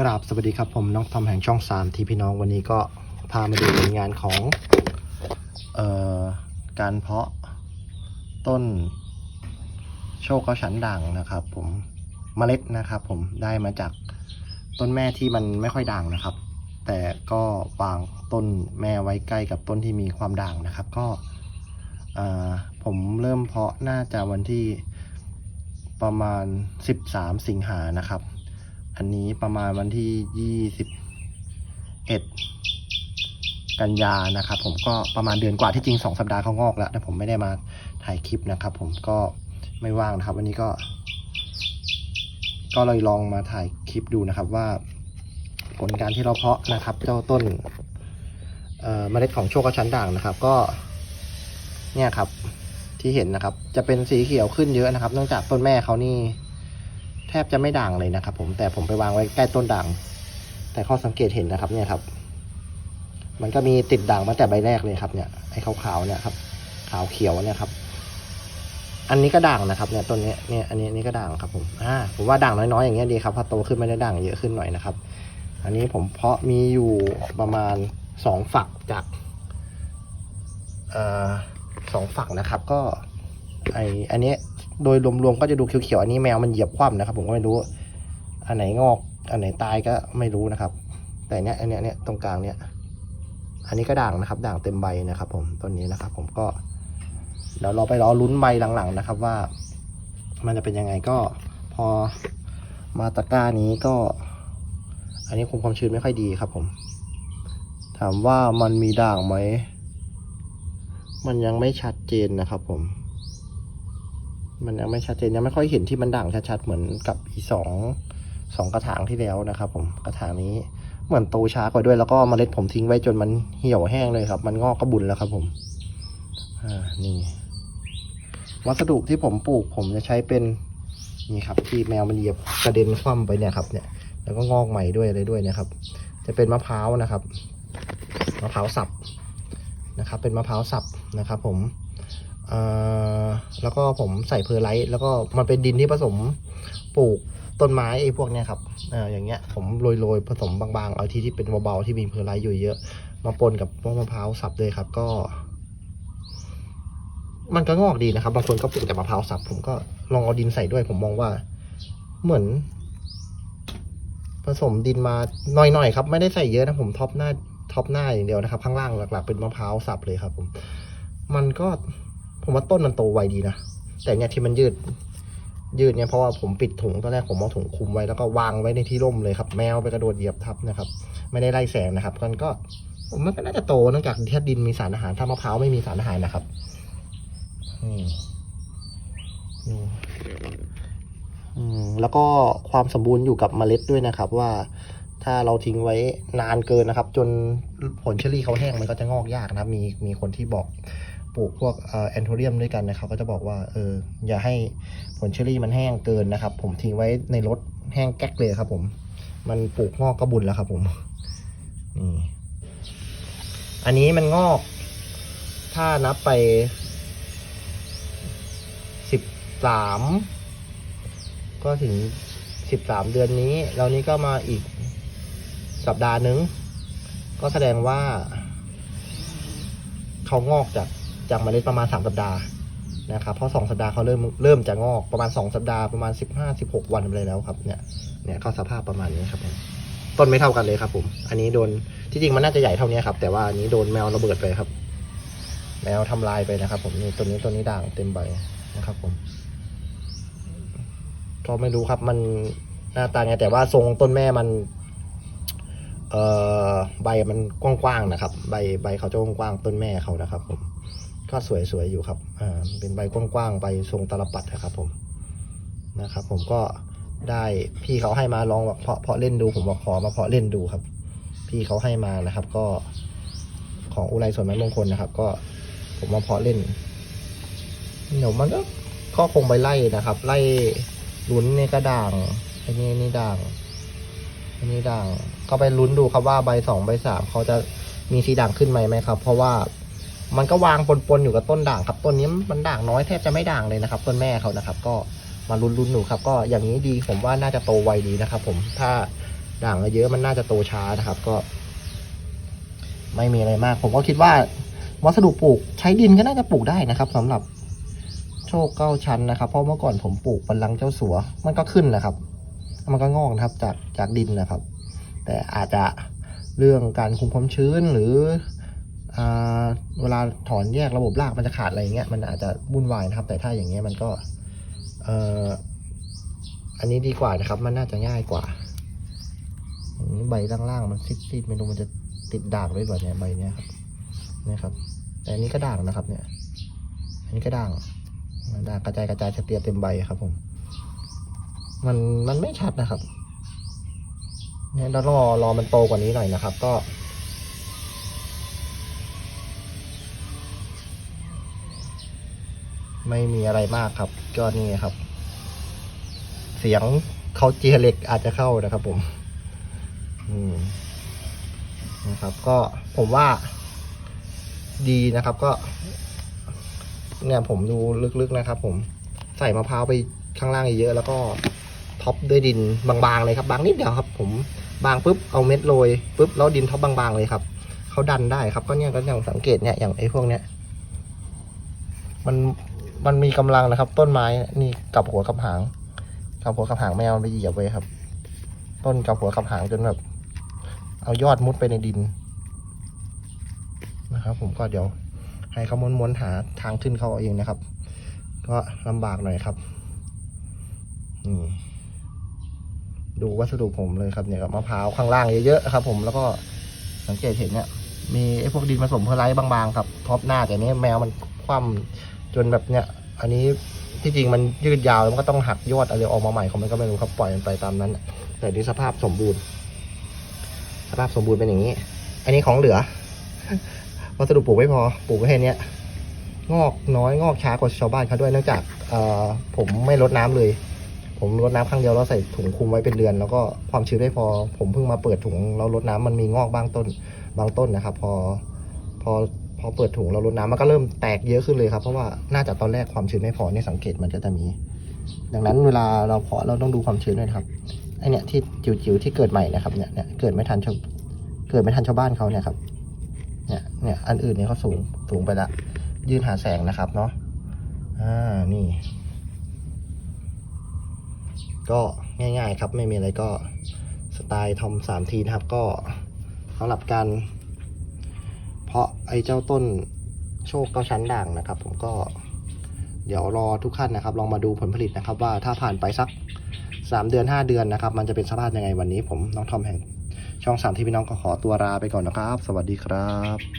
กราบสวัสดีครับผมน้องทอมแห่งช่องสามทีพี่น้องวันนี้ก็พามาดูผลงานของเอ่อการเพาะต้นโชคเขาฉันด่างนะครับผมเมล็ดนะครับ ผมได้มาจากต้นแม่ที่มันไม่ค่อยด่างนะครับ แต่ก็วางต้นแม่ไว้ใกล้กับต้นที่มีความด่างนะครับ ก็ผมเริ่มเพาะน่าจะวันที่ประมาณ 13 สิงหานะครับ อันนี้ประมาณวันที่ยี่สิบเอ็ดกันยานะครับผมก็ประมาณเดือนกว่าที่จริงสองสัปดาห์เขางอกแล้วแต่ผมไม่ได้มาถ่ายคลิปนะครับ ผมก็ไม่ว่างนะครับ วันนี้ก็ ก็เลยลองมาถ่ายคลิปดูนะครับว่า ผลการที่เราเพาะนะครับ เจ้าต้นเอ่อเมล็ดของโชคกระชันด่างนะครับ ก็ เนี่ยครับที่เห็นนะครับ จะเป็นสีเขียวขึ้นเยอะนะครับ เนื่องจากต้นแม่เขานี่ แทบจะไม่ด่างเลยนะครับ ผมแต่ผมไปวางไว้ใกล้ต้นด่าง แต่ข้อสังเกตเห็นนะครับ เนี่ยครับ มันก็มีติดด่างมาแต่ใบแรกเลยครับ เนี่ยไอ้ขาวๆเนี่ยครับ ขาวเขียวเนี่ยครับ อันนี้ก็ด่างนะครับ เนี่ยต้นนี้เนี่ยอันนี้นี่ก็ด่างครับ ผมอ่าผมว่าด่างน้อยๆอย่างเงี้ยดีครับพอโตขึ้นไม่ได้ด่างเยอะขึ้นหน่อยนะครับ อันนี้ผมเพาะมีอยู่ประมาณสองฝักจากเอ่อสองฝักนะครับ ก็ไออันนี้ โดยรวมๆก็จะดูเขียวๆอันนี้แมวมันเหยียบคว่ำนะครับ ผมก็ไม่รู้ อันไหนงอกอันไหนตายก็ไม่รู้นะครับ แต่เนี้ยอันเนี้ยเนี้ยตรงกลางเนี้ยอันนี้ก็ด่างนะครับ ด่างเต็มใบนะครับ ผมต้นนี้นะครับ ผมก็เดี๋ยวเราไปรอลุ้นใบหลังๆนะครับ ว่า มันจะเป็นยังไงก็พอมาตะกร้านี้ก็ อันนี้คุมความชื้นไม่ค่อยดีครับ ผม ถามว่ามันมีด่างไหม มันยังไม่ชัดเจนนะครับผม มันยังไม่ชัดเจนยังไม่ค่อยเห็นที่มันด่างชัดๆเหมือนกับอีสองสองกระถางที่แล้วนะครับ ผมกระถางนี้เหมือนโตช้ากว่าด้วย แล้วก็เมล็ดผมทิ้งไว้จนมันเหี่ยวแห้งเลยครับ มันงอกก็บุญแล้วครับ ผม อ่านี่วัสดุที่ผมปลูก ผมจะใช้เป็นนี่ครับ ที่แมวมันเหยียบกระเด็นคว่ำไปเนี่ยครับ เนี่ย แล้วก็งอกใหม่ด้วยอะไรด้วยนะครับ จะเป็นมะพร้าวนะครับมะพร้าวสับนะครับ เป็นมะพร้าวสับนะครับ ผม แล้วก็ผมใส่เพอร์ไลท์แล้วก็มันเป็นดินที่ผสมปลูกต้นไม้ไอ้พวกเนี้ยครับอ่ออย่างเงี้ยผมโรยๆผสมบางๆ เอาที่ที่เป็นเบาๆที่มีเพอร์ไลท์อยู่เยอะมาปนกับพวกมะพร้าวสับเลยครับ ก็ มันก็งอกดีนะครับบางคนก็ปลูกแต่มะพร้าวสับ ผมก็ลองเอาดินใส่ด้วย ผมมองว่า เหมือน ผสมดินมาหน่อยๆครับ ไม่ได้ใส่เยอะนะผมท็อปหน้าท็อปหน้าอย่างเดียวนะครับข้างล่างหลัก ๆ เป็นมะพร้าวสับเลยครับ ผม มันก็ ผมว่าต้นมันโตไวดีนะ แต่เนี่ยที่มันยืด ยืดเนี่ยเพราะว่าผมปิดถุงตอนแรกผมเอาถุงคุมไว้แล้วก็วางไว้ในที่ร่มเลยครับ แมวไปกระโดดเหยียบทับนะครับ ไม่ได้ไล่แสงนะครับมันก็ผมมันก็น่าจะโตเนื่องจากที่ดินมีสารอาหารถ้ามะพร้าวไม่มีสารอาหารนะครับนี่นี่อืมแล้วก็ความสมบูรณ์อยู่กับเมล็ดด้วยนะครับ ว่าถ้าเราทิ้งไว้นานเกินนะครับ จนผลเชอรี่เขาแห้งมันก็จะงอกยากนะครับ มีมีคนที่บอก ปลูกพวกแอนโทเรียมด้วยกันนะครับก็จะบอกว่าเอออย่าให้ผลเชอรี่มันแห้งเกินนะครับ ผมทิ้งไว้ในรถแห้งแก๊กเลยครับ ผม มันปลูกงอกก็บุญแล้วครับผมนี่อันนี้มันงอก ถ้านับไปสิบสามก็ถึงสิบสามเดือนนี้แล้วนี้ก็มาอีกสัปดาห์นึง ก็แสดงว่า เขางอกจาก จากเมล็ดประมาณสามสัปดาห์นะครับเพราะสองสัปดาห์เขาเริ่มเริ่มจะงอกประมาณสองสัปดาห์ประมาณสิบห้าสิบหกวันไปเลยแล้วครับเนี่ยเนี่ยก็สภาพประมาณนี้ครับต้นไม่เท่ากันเลยครับ ผม อันนี้โดนที่จริงมันน่าจะใหญ่เท่านี้ครับ แต่ว่าอันนี้โดนแมวระเบิดไปครับ แมวทำลายไปนะครับ ผมนี่ต้นนี้ต้นนี้ด่างเต็มใบนะครับ ผมก็ไม่รู้ครับ มันหน้าตาไงแต่ว่าทรงต้นแม่มัน เอ่อใบมันกว้างๆนะครับ ใบใบเขาจะกว้างๆต้นแม่เขานะครับ ผม ก็สวยๆอยู่ครับอ่าเป็นใบกว้างๆใบทรงตลปัดนะครับผมนะครับ ผมก็ได้พี่เขาให้มาลองแบบเพาะเพาะเล่นดูผมบอกขอมาเพาะเล่นดูครับ พี่เขาให้มานะครับ ก็ของอุไรสวนไม้มงคลนะครับ ก็ผมมาเพาะเล่นเดี๋ยวมันก็ก็คงไปไล่นะครับ ไล่ลุ้นในี่ก็ด่างอันนี้นี่ด่างอันนี้ด่าง ก็ไปลุ้นดูครับว่าใบสองใบสามเขาจะมีสีด่างขึ้นไหมไหมครับ เพราะว่า มันก็วางปนๆอยู่กับต้นด่างครับต้นนี้มันด่างน้อยแทบจะไม่ด่างเลยนะครับ ต้นแม่เขานะครับ ก็มาลุ้นๆหนูครับ ก็อย่างนี้ดีผมว่าน่าจะโตไวดีนะครับ ผมถ้าด่างเยอะมันน่าจะโตช้านะครับ ก็ ไม่มีอะไรมาก ผมก็คิดว่าวัสดุปลูกใช้ดินก็น่าจะปลูกได้นะครับสำหรับโชคเก้าชั้นนะครับ เพราะเมื่อก่อนผมปลูกบันลังเจ้าสัว มันก็ขึ้นนะครับ มันก็งอกนะครับ จากจากดินนะครับ แต่อาจจะเรื่องการคุมความชื้นหรือ เวลาถอนแยกระบบรากมันจะขาดอะไรเงี้ยมันอาจจะวุ่นวายนะครับ แต่ถ้าอย่างเงี้ยมันก็ออันนี้ดีกว่านะครับ มันน่าจะง่ายกว่าอย่างนี้ใบล่างๆมันซีดๆไม่รู้มันจะติดด่างด้วยแบบเนี้ยใบเนี้ยครับนี่ครับ แต่อันนี้ก็ด่างนะครับ เนี่ย อันนี้ก็ด่างด่างกระจายกระจายเตียเต็มใบครับ ผม มันมันไม่ชัดนะครับเนี่ยเราต้องรอรอมันโตกว่านี้หน่อยนะครับ ก็ ไม่มีอะไรมากครับ ก็นี่ครับ เสียงเขาเจียเหล็กอาจจะเข้านะครับผมอืมนะครับ ก็ผมว่า ดีนะครับ ก็ เนี่ยผมดูลึกๆนะครับ ผมใส่มะพร้าวไปข้างล่างเยอะแล้วก็ท็อปด้วยดินบางๆเลยครับบางนิดเดียวครับ ผมบางปุ๊บเอาเม็ดโรยปุ๊บแล้วดินท็อปบางๆเลยครับเขาดันได้ครับก็เนี่ยก็อย่างสังเกตเนี่ยอย่างไอ้พวกเนี้ยมัน มันมีกำลังนะครับ ต้นไม้นี่กับหัวกับหางกับหัวกับหางแมวมันไปเหยียบไว้ครับ ต้นกับหัวกับหางจนแบบ เอายอดมุดไปในดิน นะครับ ผมก็เดี๋ยว ให้เขาม้วนๆหาทางขึ้นเขาเอาเองนะครับ ก็ลำบากหน่อยครับนี่ดูวัสดุผมเลยครับเนี่ยกับมะพร้าวข้างล่างเยอะๆครับ ผมแล้วก็สังเกตเห็นเนี่ยมีไอ้พวกดินผสมเพอร์ไลท์บางๆครับท็อปหน้าแต่นี้แมวมันคว่ำ จนแบบเนี้ยอันนี้ที่จริงมันยืดยาวแล้วมันก็ต้องหักยอดอะไรออกมาใหม่ของมันก็ไม่รู้ครับปล่อยมันไปตามนั้น แต่นี่สภาพสมบูรณ์ สภาพสมบูรณ์เป็นอย่างนี้ อันนี้ของเหลือวัสดุปลูกไม่พอปลูกไว้แค่เนี้ยงอกน้อยงอกช้ากว่าชาวบ้านเขาด้วยเนื่องจากเออผมไม่ลดน้ำเลย ผมลดน้ำครั้งเดียวแล้วใส่ถุงคุมไว้เป็นเดือน แล้วก็ความชื้นไม่พอ ผมเพิ่งมาเปิดถุงเราลดน้ำมันมีงอกบางต้นบางต้นนะครับ พอพอ อเปิดถุงเราลดน้ำมันก็เริ่มแตกเยอะขึ้นเลยครับ เพราะว่าน่าจะตอนแรกความชื้นไม่พอเนี่ยสังเกตมันก็จะมี ดังนั้นเวลาเราเพาะเราต้องดูความชื้นด้วยครับไอเนี่ยที่จิ๋วๆที่เกิดใหม่นะครับเนี่ยเนี่ยเกิดไม่ทันชาวเกิดไม่ทันชาวบ้านเขาเนี่ยครับเนี่ยเนี่ยอันอื่นเนี่ยเขาสูงสูงไปละยืนหาแสงนะครับเนาะอ่านี่ ก็ง่ายๆครับไม่มีอะไรก็สไตล์ทอมสามทีนะครับ ก็สำหรับการ ราะไอ้เจ้าต้นโชคเก้าชั้นด่างนะครับ ผมก็เดี๋ยวรอทุกท่านนะครับ ลองมาดูผลผลิตนะครับ ว่าถ้าผ่านไปสักสามเดือนห้าเดือนนะครับ มันจะเป็นสภาพยังไงวันนี้ ผมน้องทอมแห่งช่องสามที่พี่น้องก็ขอตัวลาไปก่อนนะครับ สวัสดีครับ